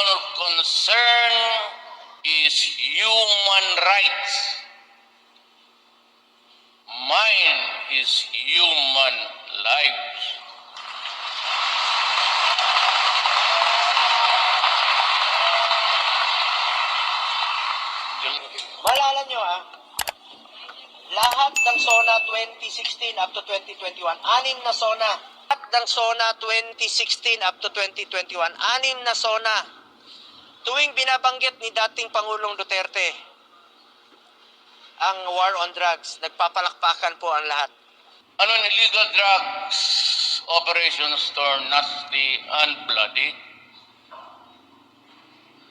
Your concern is human rights. Mine is human lives. Maalala nyo ah, lahat ng SONA 2016 up to 2021, anim na SONA. Lahat ng SONA 2016 up to 2021, anim na SONA. Tuwing binabanggit ni dating Pangulong Duterte ang war on drugs, nagpapalakpakan po ang lahat. Ano ang illegal drugs operations turn nasty and bloody?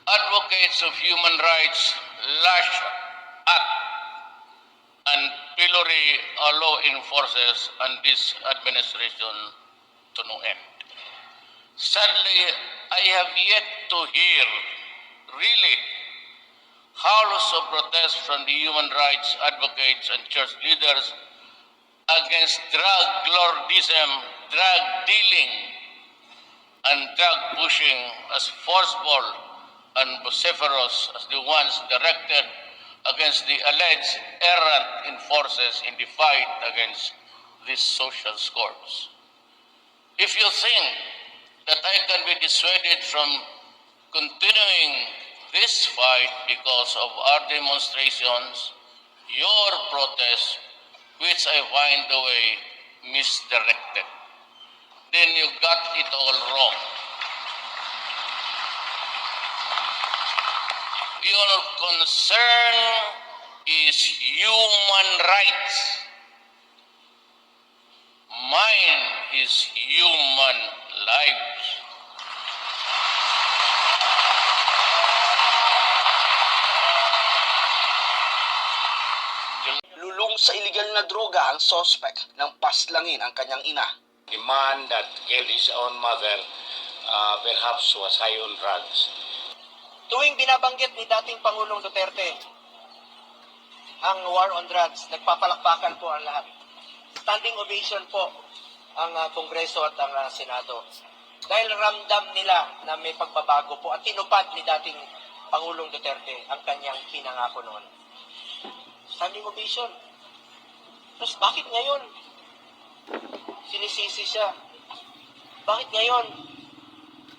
Advocates of human rights lash at and pillory our law enforcers and this administration to no end. Sadly, I have yet to hear really howls of protest from the human rights advocates and church leaders against drug lordism, drug dealing, and drug pushing as forceful and vociferous as the ones directed against the alleged errant enforcers in the fight against these social scores. If you think that I can be dissuaded from continuing this fight because of our demonstrations, your protests, which I find the way misdirected, then you got it all wrong. Your concern is human rights. Mine is human lives. Lulong sa illegal na droga ang suspect ng paslangin ang kanyang ina. The man that killed his own mother uh, perhaps was high on drugs. Tuwing binabanggit ni dating Pangulong Duterte ang war on drugs, nagpapalakpakan po ang lahat. Standing ovation po ang ah, Kongreso at ang ah, Senado. Dahil ramdam nila na may pagbabago po at tinupad ni dating Pangulong Duterte ang kanyang pinangako noon. Standing ovation. Tapos bakit ngayon? Sinisisi siya. Bakit ngayon?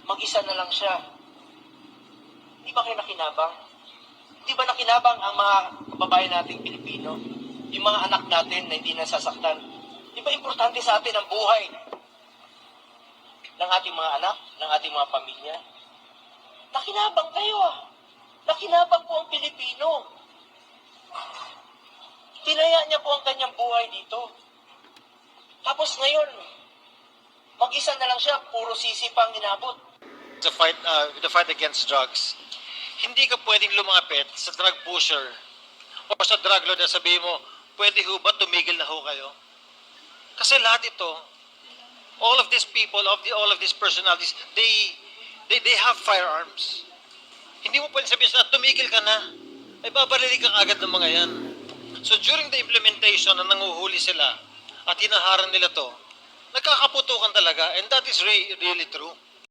Mag-isa na lang siya. Di ba kayo nakinabang? Di ba nakinabang ang mga kababayan nating Pilipino? Yung mga anak natin na hindi nasasaktan? Di ba importante sa atin ang buhay ng ating mga anak, ng ating mga pamilya? Nakinabang kayo ah. Nakinabang po ang Pilipino. Tinaya niya po ang kanyang buhay dito. Tapos ngayon, mag-isa na lang siya, puro sisi pang inabot. the fight uh, the fight against drugs, hindi ka pwedeng lumapit sa drug pusher o sa drug lord na sabihin mo, pwede ho ba tumigil na ho kayo? Kasi lahat ito, all of these people, of the, all of these personalities, they, they, they have firearms. Hindi mo pwede sabihin sa tumigil ka na. Ay babarili ka agad ng mga yan. So during the implementation na nanguhuli sila at hinaharang nila to, nagkakaputukan talaga and that is re- really true.